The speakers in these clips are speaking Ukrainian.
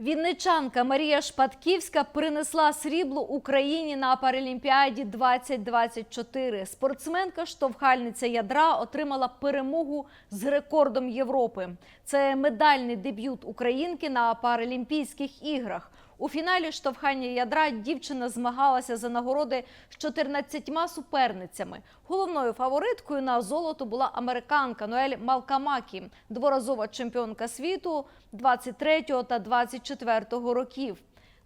Вінничанка Марія Шпатківська принесла срібло Україні на Паралімпіаді 2024. Спортсменка штовхальниця ядра отримала перемогу з рекордом Європи. Це медальний дебют українки на Паралімпійських іграх. У фіналі штовхання ядра дівчина змагалася за нагороди з 14 суперницями. Головною фавориткою на золото була американка Ноель Малкамакі, дворазова чемпіонка світу 23 та 24 років.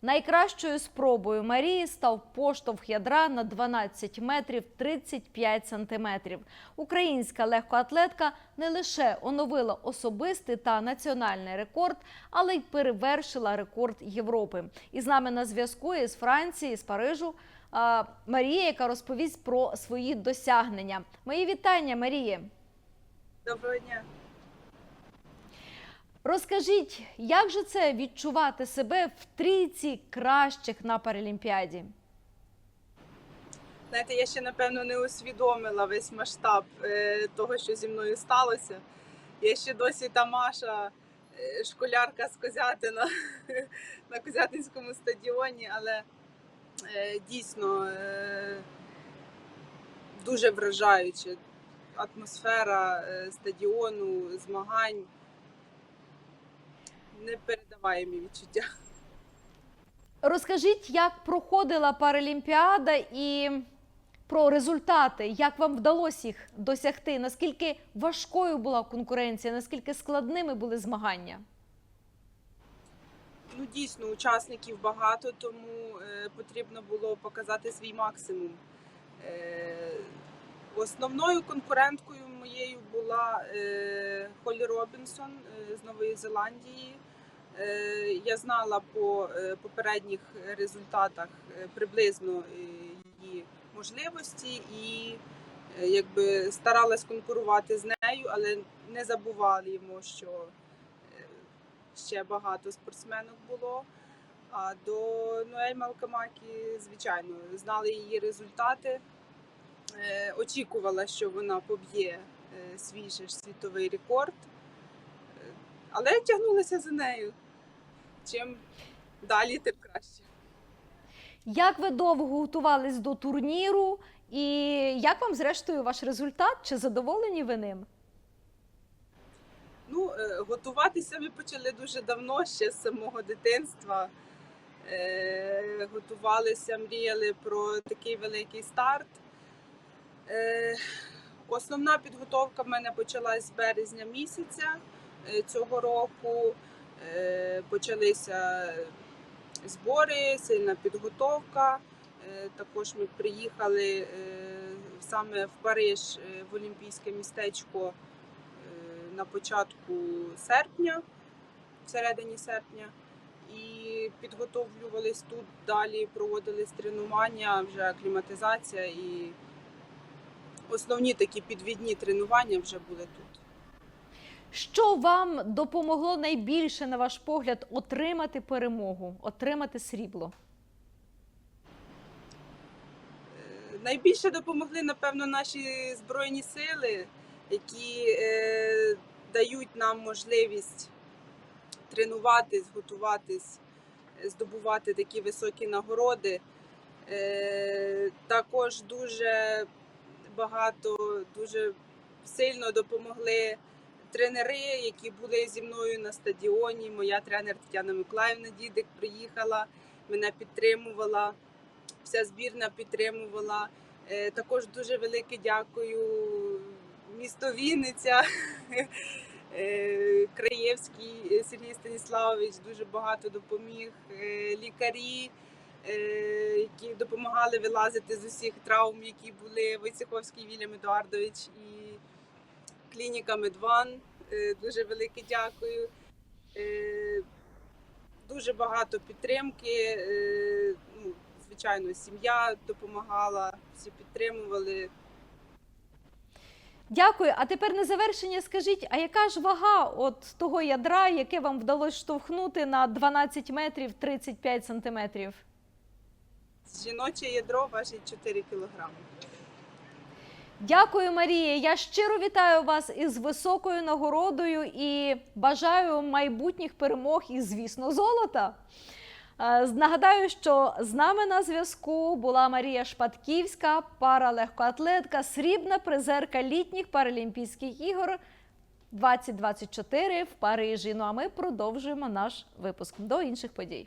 Найкращою спробою Марії став поштовх ядра на 12 метрів 35 сантиметрів. Українська легкоатлетка не лише оновила особистий та національний рекорд, але й перевершила рекорд Європи. І з нами на зв'язку із Франції, з Парижу Марія, яка розповість про свої досягнення. Мої вітання, Марії. Доброго дня. Розкажіть, як же це відчувати себе в трійці кращих на Паралімпіаді? Знаєте, я ще напевно не усвідомила весь масштаб е, того, що зі мною сталося. Я ще досі та Маша, е, школярка з Козятина на Козятинському стадіоні, але е, дійсно дуже вражаюча атмосфера стадіону, змагань. Непередаваємі відчуття. Розкажіть, як проходила Паралімпіада і про результати, як вам вдалося їх досягти? Наскільки важкою була конкуренція, наскільки складними були змагання? Ну, дійсно, учасників багато, тому е, потрібно було показати свій максимум. Е, основною конкуренткою моєю була е, Холі Робінсон е, з Нової Зеландії. Е, я знала по е, попередніх результатах е, приблизно її можливості і якби старалась конкурувати з нею, але не забуваємо, що е, ще багато спортсменок було. А до Ноель Малкамакі, звичайно, знали її результати. Очікувала, що вона поб'є свій світовий рекорд, але тягнулася за нею. Чим далі, тим краще. Як ви довго готувались до турніру, і як вам, зрештою, ваш результат? Чи задоволені ви ним? Ну, е, готуватися ми почали дуже давно, ще з самого дитинства. Е, Готувалися, мріяли про такий великий старт. Е, Основна підготовка в мене почалась з березня місяця цього року. Е, Почалися збори, сильна підготовка. Е, Також ми приїхали е, саме в Париж в Олімпійське містечко на початку серпня, всередині серпня, і підготовлювались тут далі, проводились тренування, вже акліматизація і основні такі підвідні тренування вже були тут. Що вам допомогло найбільше, на ваш погляд, отримати перемогу, отримати срібло? Найбільше допомогли, напевно, наші збройні сили, які е, дають нам можливість тренуватись, готуватись, здобувати такі високі нагороди. Е, також дуже багато, дуже сильно допомогли тренери, які були зі мною на стадіоні. Моя тренер Тетяна Миколаївна Дідик приїхала, мене підтримувала, вся збірна підтримувала. Е, Також дуже велике дякую місто Вінниця, е, Краєвський Сергій Станіславович дуже багато допоміг, е, лікарі, які допомагали вилазити з усіх травм, які були Войцеховський Вільям Едуардович і клініка Медван. Е, Дуже велике дякую. Е, Дуже багато підтримки. е, Ну, звичайно, сім'я допомагала, всі підтримували. Дякую. А тепер на завершення скажіть, а яка ж вага от того ядра, яке вам вдалося штовхнути на 12 метрів 35 сантиметрів? Жіноче ядро важить 4 кілограми. Дякую, Марія. Я щиро вітаю вас із високою нагородою і бажаю майбутніх перемог і, звісно, золота. Е, Нагадаю, що з нами на зв'язку була Марія Шпатківська, паралегкоатлетка, срібна призерка літніх Паралімпійських ігор 2024 в Парижі. Ну а ми продовжуємо наш випуск до інших подій.